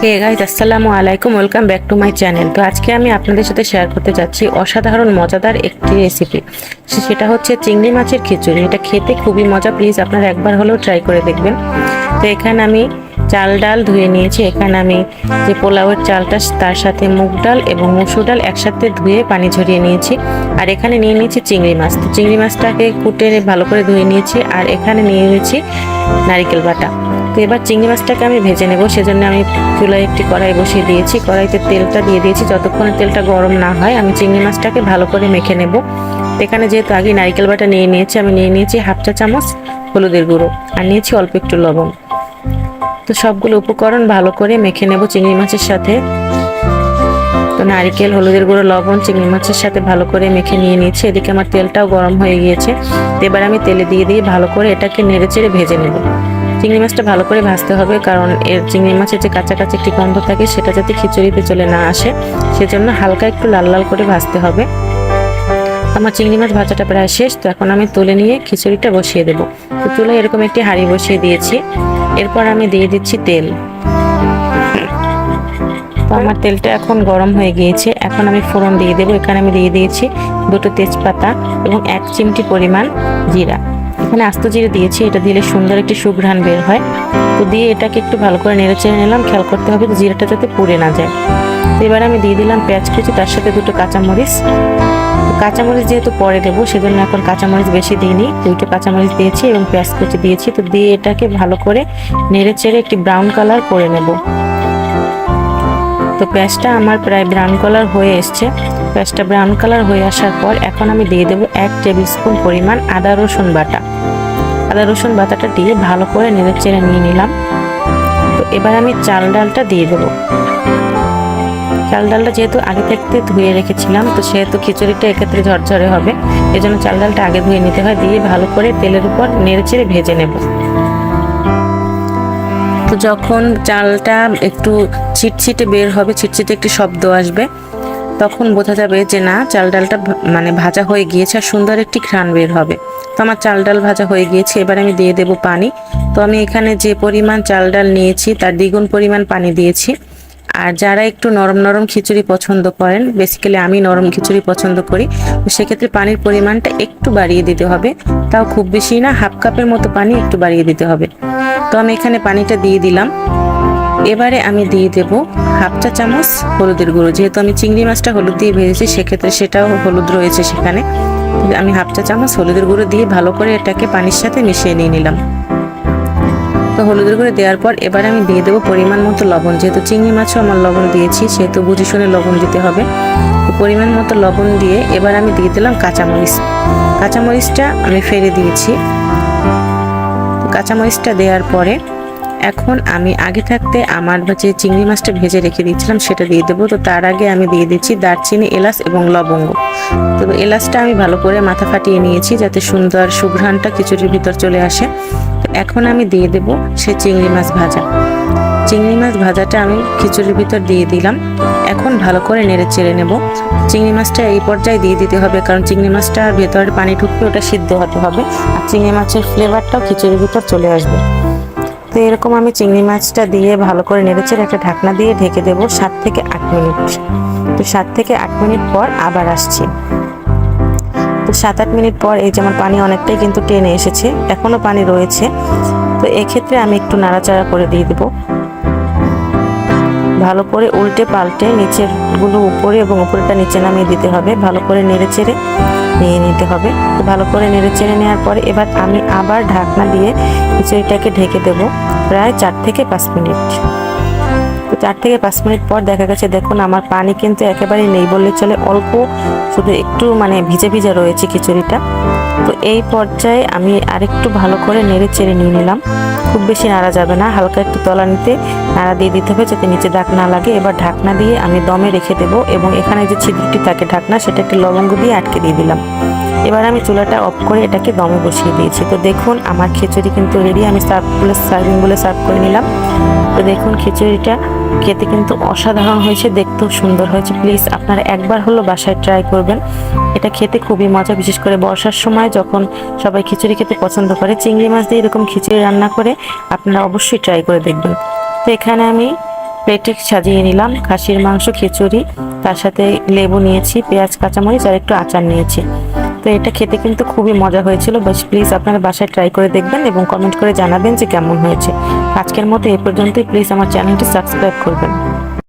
হে guys আসসালামু আলাইকুম welcome back to my channel তো আজকে আমি আপনাদের সাথে শেয়ার করতে যাচ্ছি অসাধারণ, মজাদার একটি রেসিপি সেটা হচ্ছে চিংড়ি মাছের খিচুড়ি। এটা খেতে খুবই মজা প্লিজ আপনারা একবার হলেও ট্রাই করে দেখবেন। তো এখানে আমি চাল, ডাল ধুয়ে নিয়েছি। এখানে আমি যে পোলাওয়ের চালটা, তার সাথে মুগ ডাল এবং মসুর ডাল একসাথে ধুয়ে পানি ঝরিয়ে নিয়েছি। আর এখানে নিয়ে নিয়েছি চিংড়ি মাছ। তো চিংড়ি মাছটাকে কুটে ভালো করে ধুয়ে নিয়েছি। আর এখানে নিয়ে নিয়েছি নারিকেল বাটা। তো এবার চিংড়ি মাছটাকে আমি ভেজে নেব, সেজন্য আমি চুলায় একটি কড়াই বসিয়ে দিয়েছি। কড়াইতে তেলটা দিয়ে দিয়েছি, যতক্ষণে তেলটা গরম না হয় আমি চিংড়ি মাছটাকে ভালো করে মেখে নেব। এখানে যেহেতু আগে নারিকেল বাটা নিয়ে নিয়েছি, আমি নিয়ে নিয়েছি হাফ চা চামচ হলুদের গুঁড়ো আর নিয়েছি অল্প একটু লবণ। তো সবগুলো উপকরণ ভালো করে মেখে নেব চিংড়ি মাছের সাথে। তো নারিকেল, হলুদের গুঁড়ো, লবণ, চিংড়ি মাছের সাথে ভালো করে মেখে নিয়ে নিয়েছি। এদিকে আমার তেলটাও গরম হয়ে গিয়েছে। এবার আমি তেলে দিয়ে দিয়ে ভালো করে এটাকে নেড়ে চেড়ে ভেজে নেব। চিংড়ি মাছটা ভালো করে ভাজতে হবে, কারণ এর চিংড়ি মাছের যে কাঁচা কাঁচা একটি গন্ধ থাকে সেটা যাতে খিচুড়িতে চলে না আসে, সেজন্য হালকা একটু লাল লাল করে ভাজতে হবে। আমার চিংড়ি মাছ ভাজাটা প্রায় শেষ, তো এখন আমি তুলে নিয়ে খিচুড়িটা বসিয়ে দেবো। তো চুলায় এরকম একটি হাঁড়ি বসিয়ে দিয়েছি। এরপর আমি দিয়ে দিচ্ছি তেল। তো আমার তেলটা এখন গরম হয়ে গিয়েছে। এখন আমি ফোড়ন দিয়ে দেবো। এখানে আমি দিয়ে দিয়েছি দুটো তেজপাতা এবং এক চিমটি পরিমাণ জিরা। এখানে আস্ত জিরে দিয়েছি, এটা দিলে সুন্দর একটি সুঘ্রাণ বের হয়। তো দিয়ে এটাকে একটু ভালো করে নেড়ে চেড়ে নিলাম, খেয়াল করতে হবে যে জিরাটা যাতে পুড়ে না যায়। তো এবার আমি দিয়ে দিলাম পেঁয়াজ কুচি, তার সাথে দুটো কাঁচামরিচ। তো কাঁচামরিচ যেহেতু পরে দেবো, সেজন্য এখন কাঁচামরিচ বেশি দিইনি। দুটো কাঁচামরিচ দিয়েছি এবং পেঁয়াজ কুচি দিয়েছি। তো দিয়ে এটাকে ভালো করে নেড়ে চেড়ে একটি ব্রাউন কালার করে নেব। তো পেঁয়াজটা আমার প্রায় ব্রাউন কালার হয়ে এসছে। পেঁয়াজটা ব্রাউন কালার হয়ে আসার পর এখন আমি দিয়ে দেবো এক টেবিল স্পুন পরিমাণ আদা রসুন বাটা। আদা রসুন বাটাটা দিয়ে ভালো করে নেড়ে চেড়ে নিয়ে নিলাম। তো এবার আমি চাল ডালটা দিয়ে দেবো। চাল ডালটা যেহেতু আগে থাকতে ধুয়ে রেখেছিলাম, তো সেহেতু খিচুড়িটা এক্ষেত্রে ঝরঝরে হবে। এজন্য চাল ডালটা আগে ধুয়ে নিতে হয়, দিয়ে ভালো করে তেলের উপর নেড়ে চেড়ে ভেজে নেব। তো যখন চালটা একটু ছিটছিটে বের হবে, ছিটছিটে একটি শব্দ আসবে, তখন বোঝা যাবে যে না, চাল ডালটা মানে ভাজা হয়ে গিয়েছে আর সুন্দর একটি ঘ্রাণ বের হবে। তো আমার চাল ডাল ভাজা হয়ে গিয়েছে, এবার আমি দিয়ে দেব পানি। তো আমি এখানে যে পরিমাণ চাল ডাল নিয়েছি, তার দ্বিগুণ পরিমাণ পানি দিয়েছি। আর যারা একটু নরম নরম খিচুড়ি পছন্দ করেন বেসিক্যালি আমি নরম খিচুড়ি পছন্দ করি, তো সেক্ষেত্রে পানির পরিমাণটা একটু বাড়িয়ে দিতে হবে। তাও খুব বেশি না, হাফ কাপের মতো পানি একটু বাড়িয়ে দিতে হবে। তো আমি এখানে পানিটা দিয়ে দিলাম। এবারে আমি দিয়ে দেব হাফ চা চামচ হলুদের গুঁড়ো। যেহেতু আমি চিংড়ি মাছটা হলুদ দিয়ে ভেজেছি, সেক্ষেত্রে সেটাও হলুদ রয়েছে সেখানে। আমি হাফ চা চামচ হলুদের গুঁড়ো দিয়ে ভালো করে এটাকে পানির সাথে মিশিয়ে নিয়ে নিলাম। তো হলুদের গুঁড়ো দেওয়ার পর এবার আমি দিয়ে দেবো পরিমাণ মতো লবণ। যেহেতু চিংড়ি মাছও আমার লবণ দিয়েছি, সেহেতু বুঝে শুনে লবণ দিতে হবে। পরিমাণ মতো লবণ দিয়ে এবার আমি দিয়ে দিলাম কাঁচামরিচ। কাঁচামরিচটা আমি ফেলে দিয়েছি। কাঁচামরিচটা দেওয়ার পরে এখন আমি আগে থাকতে আমার যে চিংড়ি মাছটা ভেজে রেখে দিয়েছিলাম, সেটা দিয়ে দেবো। তো তার আগে আমি দিয়ে দিচ্ছি দারচিনি, এলাচ এবং লবঙ্গ। তো এলাচটা আমি ভালো করে মাথা ফাটিয়ে নিয়েছি যাতে সুন্দর সুঘ্রাণটা খিচুড়ির ভিতর চলে আসে। তো এখন আমি দিয়ে দেবো সে চিংড়ি মাছ ভাজা। চিংড়ি মাছ ভাজাটা আমি খিচুড়ির ভিতর দিয়ে দিলাম। এখন ভালো করে নেড়ে চেড়ে নেব। চিংড়ি মাছটা এই পর্যায়ে দিয়ে দিতে হবে, কারণ চিংড়ি মাছটা ভেতরে পানি ঢুকবে, ওটা সিদ্ধ হতে হবে। আর চিংড়ি মাছের ফ্লেভারটাও খিচুড়ির ভিতর চলে আসবে। তো এরকম আমি চিংড়ি মাছটা দিয়ে ভালো করে নেড়েচেড়ে একটা ঢাকনা দিয়ে ঢেকে দেবো সাত থেকে আট মিনিট। তো সাত থেকে আট মিনিট পর আবার আসছি। তো সাত আট মিনিট পর এই যে আমার পানি অনেকটাই কিন্তু টেনে এসেছে, এখনও পানি রয়েছে। তো এক্ষেত্রে আমি একটু নাড়াচাড়া করে দিয়ে দেবো। ভালো করে উল্টে পাল্টে নিচেরগুলো উপরে এবং উপরেটা নিচে নামিয়ে দিতে হবে। ভালো করে নেড়ে চেড়ে নিয়ে নিতে হবে। ভালো করে নেড়ে চেড়ে নেওয়ার পরে এবার আমি আবার ঢাকনা দিয়ে খিচুড়িটাকে ঢেকে দেব প্রায় চার থেকে পাঁচ মিনিট। তো চার থেকে পাঁচ মিনিট পর দেখা গেছে, দেখুন আমার পানি কিন্তু একেবারেই নেই বললে চলে। অল্প শুধু একটু মানে ভিজে ভিজে রয়েছে খিচুড়িটা। তো এই পর্যায়ে আমি আরেকটু ভালো করে নেড়ে চেড়ে নিয়ে নিলাম। খুব বেশি নাড়া যাবে না, হালকা একটু তলা নিতে নাড়া দিয়ে দিতে হবে যাতে নিচে দাগ না লাগে। এবার ঢাকনা দিয়ে আমি দমে রেখে দেবো এবং এখানে যে ছিদ্রটি থাকে ঢাকনা, সেটা একটি লবঙ্গ দিয়ে আটকে দিয়ে দিলাম। এবার আমি চুলাটা অফ করে এটাকে দমে বসিয়ে দিয়েছি। তো দেখুন, আমার খিচুড়ি কিন্তু রেডি আমি সার্ভ বলে সার্ভিং বলে সার্ভ করে নিলাম। তো দেখুন, খিচুড়িটা খেতে কিন্তু অসাধারণ হয়েছে, দেখতেও সুন্দর হয়েছে। প্লিজ, আপনারা একবার হলো বাসায় ট্রাই করবেন। এটা খেতে খুবই মজা, বিশেষ করে বর্ষার সময় যখন সবাই খিচুড়ি খেতে পছন্দ করে, চিংড়ি মাছ দিয়ে এরকম খিচুড়ি রান্না করে আপনারা অবশ্যই ট্রাই করে দেখবেন। তো এখানে আমি প্লেটে সাজিয়ে নিলাম খাসির মাংস, খিচুড়ি, তার সাথে লেবু নিয়েছি, পেঁয়াজ, কাঁচামরিচ আর একটু আচার নিয়েছি। তো এটা খেতে কিন্তু খুবই মজা হয়েছিল বাস প্লিজ আপনারা বাসায় ট্রাই করে দেখবেন এবং কমেন্ট করে জানাবেন যে কেমন হয়েছে। আজকের মতো এ পর্যন্তই প্লিজ আমার চ্যানেলটি সাবস্ক্রাইব করবেন।